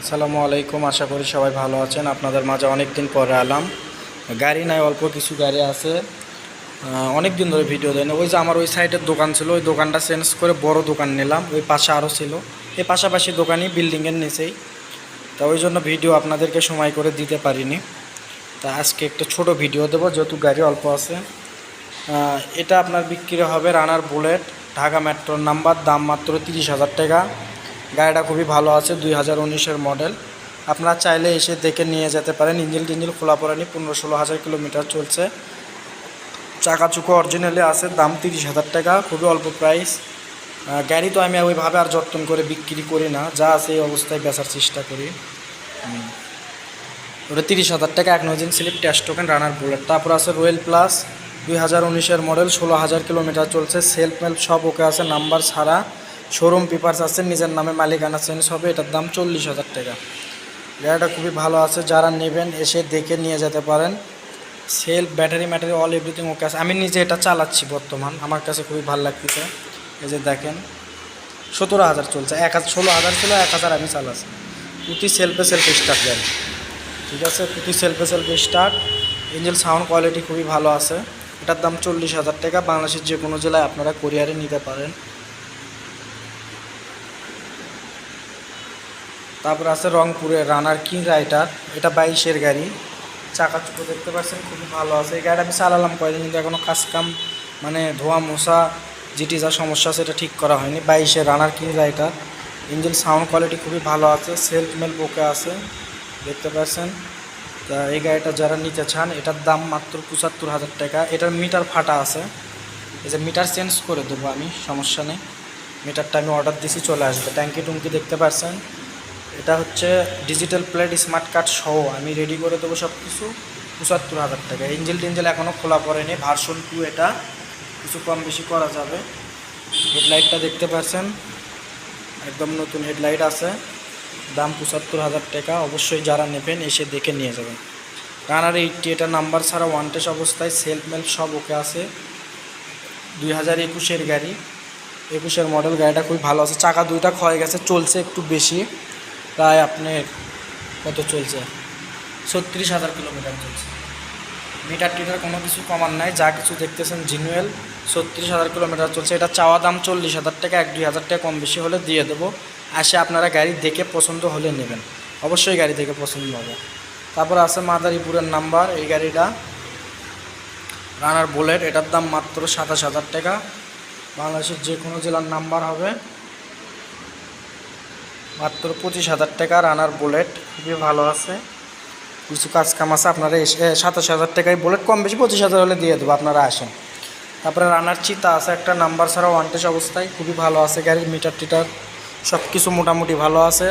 আসসালামু আলাইকুম, আশা করি সবাই ভালো আছেন। আপনাদের মাঝে অনেক দিন পরে এলাম। গাড়ি নাই, অল্প কিছু গাড়ি আছে। অনেক দিন ধরে ভিডিও দেয়নি ওই যে আমার ওই সাইডের দোকান ছিল, ওই দোকানটা চেঞ্জ করে বড় দোকান নিলাম। ওই পাশে আরও ছিল। এই পাশাপাশি দোকানই বিল্ডিংয়ের নিচেই। তা ওই জন্য ভিডিও আপনাদেরকে সময় করে দিতে পারিনি। তা আজকে একটা ছোট ভিডিও দেবো, যেহেতু গাড়ি অল্প আছে। এটা আপনার বিক্রি হবে রানার বুলেট, ঢাকা মেট্রোর নাম্বার, দাম মাত্র তিরিশ হাজার টাকা। গাড়িটা খুবই ভালো আছে দুই হাজার উনিশের মডেল। আপনারা চাইলে এসে দেখে নিয়ে যেতে পারেন। ইঞ্জিল টিঞ্জিল খোলা পড়েনি পনেরো ষোলো হাজার কিলোমিটার চলছে। চাকা চুকো অরিজিনালি আছে দাম তিরিশ হাজার টাকা খুবই অল্প প্রাইস গাড়ি তো আমি ওইভাবে আর যত্ন করে বিক্রি করি না যা আছে এই অবস্থায় বেচার চেষ্টা করি। ওটা তিরিশ হাজার টাকা এক নজিন slip test token runner bullet তারপর আছে রয়েল প্লাস দুই হাজার উনিশের মডেল ষোলো হাজার কিলোমিটার চলছে। সেলফ মেল্প সব ওকে আছে নাম্বার ছাড়া। শোরুম পেপার্স আছে নিজের নামে মালিকানা চেঞ্জ হবে এটার দাম চল্লিশ হাজার টাকা। গাড়িটা খুবই ভালো আছে, যারা নেবেন এসে দেখে নিয়ে যেতে পারেন। সেল ব্যাটারি ম্যাটারি অল এভরিথিং ওকে আছে। আমি নিজে এটা চালাচ্ছি বর্তমান, আমার কাছে খুবই ভালো লাগতেছে। এই যে দেখেন, সতেরো হাজার চলছে। এক হাজার, ষোলো হাজার ছিল, এক হাজার আমি চালাচ্ছি। প্রতি সেলফে সেলফ স্টার্ট গাড়ি ঠিক আছে? প্রতি সেলফে সেলফে স্টার্ট ইঞ্জিন সাউন্ড কোয়ালিটি খুবই ভালো আছে। এটার দাম চল্লিশ হাজার টাকা। বাংলাদেশের যে কোনো জেলায় আপনারা কোরিয়ারে নিতে পারেন। তারপর আছে রংপুরের রানার কিং রাইটার এটা বাইশের গাড়ি। চাকা চুকো দেখতে পাচ্ছেন, খুবই ভালো আছে। এই গাড়িটা আমি চালালাম কয়েকদিন কিন্তু এখনও কাজ কাম মানে ধোয়া মশা যেটি যা সমস্যা আছে, এটা ঠিক করা হয়নি। বাইশের runner king writer engine sound quality খুবই ভালো আছে, সেলফ মেল বোকে আছে, দেখতে পাচ্ছেন। তা এই গাড়িটা যারা নিতে চান, এটার দাম মাত্র পঁচাত্তর হাজার টাকা। এটার মিটার ফাটা আছে। এই যে মিটার চেঞ্জ করে দেবো আমি, সমস্যা নেই। মিটারটা আমি অর্ডার দিছি, চলে আসবে। ট্যাঙ্কি টুঙ্কি দেখতে পাচ্ছেন। এটা হচ্ছে ডিজিটাল প্লেট স্মার্ট কার্ড সহ আমি রেডি করে দেবো সব কিছু পঁচাত্তর হাজার টাকা। এঞ্জেল টিঞ্জেল এখনও খোলা পড়েনি। ভার্সন টু এটা কিছু কম বেশি করা যাবে। হেডলাইটটা দেখতে পাচ্ছেন। একদম নতুন হেডলাইট আছে। দাম পঁচাত্তর হাজার টাকা। অবশ্যই যারা নেবেন, এসে দেখে নিয়ে যাবেন। রানার এইটটি এটা নাম্বার ছাড়া ওয়ান টেস অবস্থায় সেলফ মেল্প সব ওকে আছে। দুই হাজার একুশের গাড়ি। একুশের মডেল গাড়িটা খুবই ভালো আছে। চাকা দুইটা ক্ষয় গেছে, চলছে একটু বেশি। প্রায় আপনার কত চলছে? ছত্রিশ হাজার কিলোমিটার চলছে। মিটার টিটার কোনো কিছু কমান নাই, যা কিছু দেখতেছেন জিনুয়েল, ছত্রিশ হাজার কিলোমিটার চলছে। এটা চাওয়া দাম চল্লিশ হাজার টাকা, এক দুই হাজার টাকা কম বেশি হলে দিয়ে দেবো। আসে আপনারা গাড়ি দেখে পছন্দ হলে নেবেন। অবশ্যই গাড়ি দেখে পছন্দ হবে। তারপর আছে মাদারীপুরের নাম্বার, এই গাড়িটা। রানার বুলেট, এটার দাম মাত্র সাতাশ হাজার টাকা। বাংলাদেশের যে কোনো জেলার নাম্বার হবে। মাত্র পঁচিশ হাজার টাকা রানার বুলেট খুবই ভালো আছে। কিছু কাজ কাম আছে, আপনারা এসে সাতাশ হাজার টাকায় বুলেট কম বেশি পঁচিশ হাজার হলে দিয়ে দেবো, আপনারা আসেন। তারপরে রানার চিতা আছে, একটা নাম্বার ছাড়া ওয়ান্টেজ অবস্থায়, খুবই ভালো আছে, গাড়ির মিটার টিটার সব কিছু মোটামুটি ভালো আছে।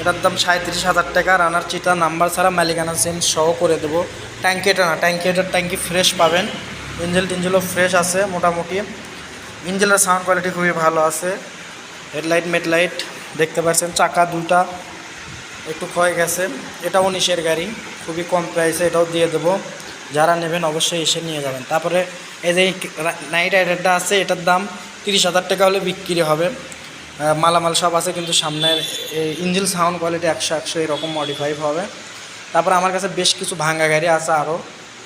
এটার দাম সাঁত্রিশ হাজার টাকা, রানার চিতা নাম্বার ছাড়া মালিকানা চেঞ্জ সহ করে দেবো। ট্যাঙ্কি এটা না ট্যাঙ্কি এটার ট্যাঙ্কি ফ্রেশ পাবেন। ইঞ্জেল টিঞ্জেলও ফ্রেশ আছে, মোটামুটি। ইঞ্জেলের সাউন্ড কোয়ালিটি খুবই ভালো আছে। হেডলাইট মেডলাইট দেখতে পাচ্ছেন, চাকা দুটা একটু ক্ষয় গেছে। এটা উনিশের গাড়ি, খুবই কম প্রাইসে এটাও দিয়ে দেবো। যারা নেবেন অবশ্যই এসে নিয়ে যাবেন। তারপরে এই যে নাইট রাইডারটা আছে, এটার দাম তিরিশ হাজার টাকা হলে বিক্রি হবে। মালামাল সব আছে, কিন্তু সামনের ইঞ্জিল সাউন্ড কোয়ালিটি একশো একশো এরকম মডিফাই হবে। তারপর আমার কাছে বেশ কিছু ভাঙ্গা গাড়ি আছে আরও।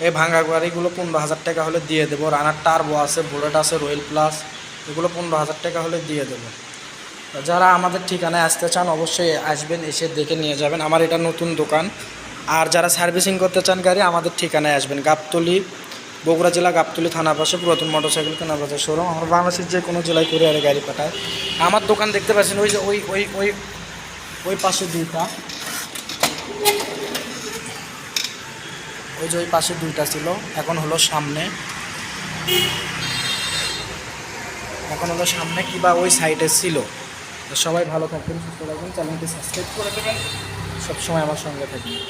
এই ভাঙ্গা গাড়িগুলো পনেরো হাজার টাকা হলে দিয়ে দেবো। রানার টার্বো আছে বুলেট আছে রয়্যাল প্লাস এগুলো পনেরো হাজার টাকা হলে দিয়ে দেবো। যারা আমাদের ঠিকানায় আসতে চান, অবশ্যই আসবেন, এসে দেখে নিয়ে যাবেন। আমার এটা নতুন দোকান। আর যারা সার্ভিসিং করতে চান গাড়ি, আমাদের ঠিকানায় আসবেন। গাবতলি, বগুড়া জেলা গাবতলি থানা পাশে পুরাতন মোটরসাইকেল কেনা বাজার শোরুম। আমার বাংলাদেশের যে কোনো জেলায় করে আর গাড়ি পাঠায় আমার দোকান দেখতে পাচ্ছেন, ওই যে ওই ওই ওই ওই পাশে দুইটা। ওই যে ওই পাশে দুইটা ছিল। এখন হলো সামনে। এখন হলো সামনে কিবা ওই সাইডে ছিল। তো সবাই ভালো থাকবেন, সুস্থ থাকবেন। চ্যানেলটি সাবস্ক্রাইব করে দেবেন। সবসময় আমার সঙ্গে থাকবেন।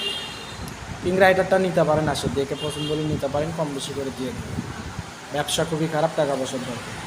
পিঙ্ক রাইডারটা নিতে পারেন আসে দেখে পছন্দ হলে নিতে পারেন, কম বেশি করে দিয়ে দেবেন। ব্যবসা খুবই খারাপ, টাকা পয়সার দরকার।